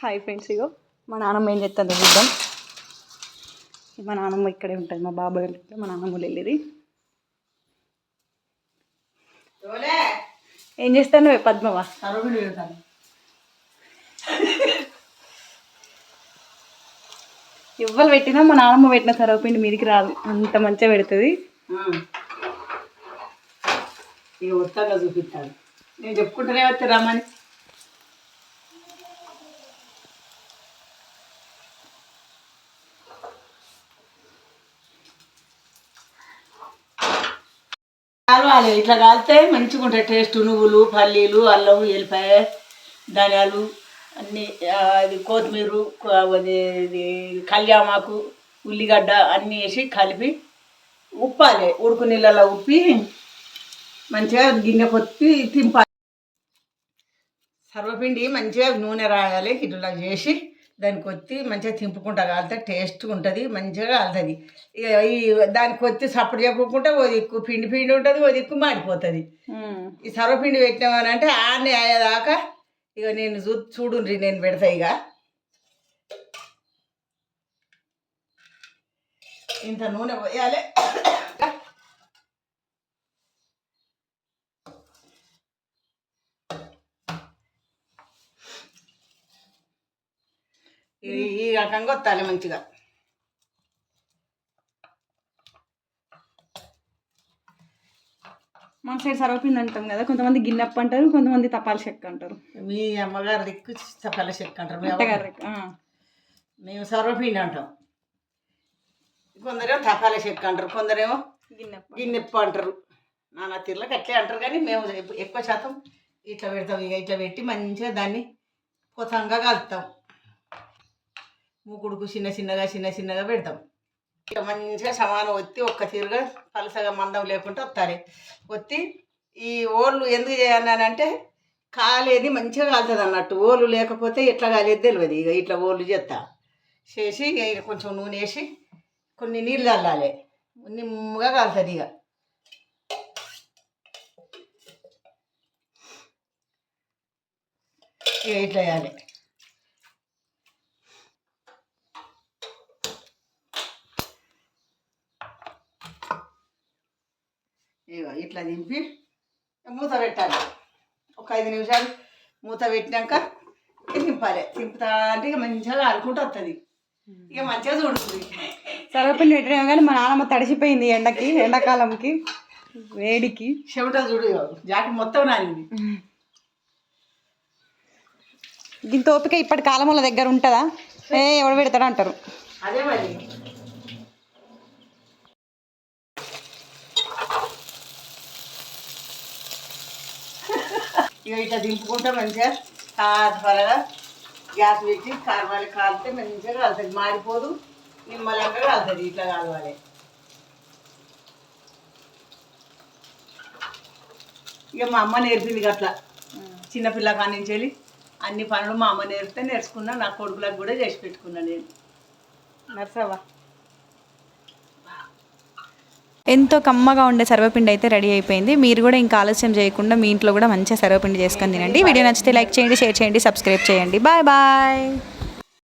Hi friends ఇగో మా నాన్నమ్మ ఏం చేస్తుందో చూద్దాం. మా నాన్నమ్మ ఇక్కడే ఉంటుంది మా బాబాయ్ వాళ్ళ ఇంట్లో, మా నాన్నమ్మ వెళ్ళేది ఏం చేస్తాను పద్మవా ఇవ్వలు పెట్టినా మా నాన్నమ్మ పెట్టిన సరవపిండి మీదికి రాదు అంత మంచిగా పెడుతుంది. చూపిస్తాను. నేను చెప్పుకుంటూనే వస్తే రమ్మని. కాలవాలి. ఇట్లా కాలితే మంచిగా ఉంటాయి టేస్ట్. నువ్వులు పల్లీలు అల్లం ఎల్లిపాయ ధనియాలు అన్నీ అది కొత్తిమీర అది ఇది కళ్యామాకు ఉల్లిగడ్డ అన్నీ వేసి కలిపి ఉప్పాలి. ఉడుకు నీళ్ళలో ఉప్పి మంచిగా గిన్నె కొత్తి తింపాలి. సర్వపిండి మంచిగా నూనె రాయాలి. ఇట్లా చేసి దానికి కొత్తి మంచిగా తింపుకుంటా కాలితే టేస్ట్గా ఉంటుంది మంచిగా కాలుతుంది. ఇక ఈ దానికి కొత్తి సప్పుడు చెప్పుకుంటే ఓ దిక్కు పిండి పిండి ఉంటుంది ఓ దిక్కు మాడిపోతుంది. ఈ సర్వపిండి పెట్టినామని అంటే ఆన్ని అయ్యేదాకా ఇక నేను చూ చూడుండ్రి నేను పెడతా ఇక. ఇంత నూనె పోయాలి. ఈ రకంగా వత్తాలి మంచిగా. మన సైడ్ సర్వపిండి అంటాం కదా కొంతమంది గిన్నెప్ప అంటారు కొంతమంది తపాల చెక్క అంటారు. మీ అమ్మగారు దిక్కు చప్పల చెక్క అంటారు మీ ఆ. మేము సర్వపిండి అంటాం. కొందరేమో తపాల చెక్క అంటారు కొందరేమో గిన్నెప్ప గిన్నెప్పు అంటారు. నానా తీర్లకు అట్లే అంటారు కానీ మేము ఎక్కు- ఎక్కువ శాతం ఇట్లా పెడతాం ఇక ఇట్లా పెట్టి మంచిగా దాన్ని పొతంగా కలుపుతాం. మూకుడుకు చిన్న చిన్నగా చిన్న చిన్నగా పెడతాం. ఇక మంచిగా సమానం ఒత్తి ఒక్క తీరుగా పలసగా మందం లేకుండా వస్తారు ఒత్తి ఈ ఓళ్ళు ఎందుకు చేయాలంటే కాలేది మంచిగా కాలుతుంది అన్నట్టు. ఓళ్ళు లేకపోతే ఎట్లా కాలేదు తెలియదు ఇక ఇట్లా ఓళ్ళు చేస్తా చేసి ఇక కొంచెం నూనె వేసి కొన్ని నీళ్ళు చల్లాలి. నిమ్మగా కాలుతుంది ఇక. ఇక ఇట్లా వేయాలి ఇగో ఇట్లా దింపి మూత పెట్టాలి. ఒక ఐదు నిమిషాలు మూత పెట్టినాక దింపాలి. దింపుతా అంటే ఇక మంచిగా కాలుకుంటూ వస్తుంది ఇక మంచిగా చూడుతుంది. సర్వపిండి పెట్టినా కానీ మా నాన్నమ్మ తడిసిపోయింది ఎండకి ఎండాకాలంకి వేడికి. చెమట చూడు. జాకెట్ మొత్తం నానింది. దీని ఓపిక ఇప్పటి కాలంలో దగ్గర ఉంటుందా? ఏ ఎవడు పెడతాడు అంటారు? అదే మరి. ఇక ఇట్లా దింపుకుంటే మంచిగా త్వరగా గ్యాస్ పెట్టి కారవాలి కాలితే మంచిగా కాలుతుంది. మాడిపోదు నిమ్మలంగా కాలుతుంది ఇట్లా కాలవాలి. ఇక మా అమ్మ నేర్పింది ఇక అట్లా. చిన్నపిల్ల కాడి నుంచి వెళ్ళి అన్ని పనులు మా అమ్మ నేర్పితే నేర్చుకున్నా నా కొడుకులకు కూడా చేసి పెట్టుకున్నా నేను. నర్సవా ఎంతో కమ్మగా ఉండే సర్వపిండి అయితే రెడీ అయిపోయింది. మీరు కూడా ఇంకా ఆలస్యం చేయకుండా మీ ఇంట్లో కూడా మంచిగా సర్వపిండి చేసుకొని తినండి. వీడియో నచ్చితే లైక్ చేయండి షేర్ చేయండి సబ్స్క్రైబ్ చేయండి. Bye bye.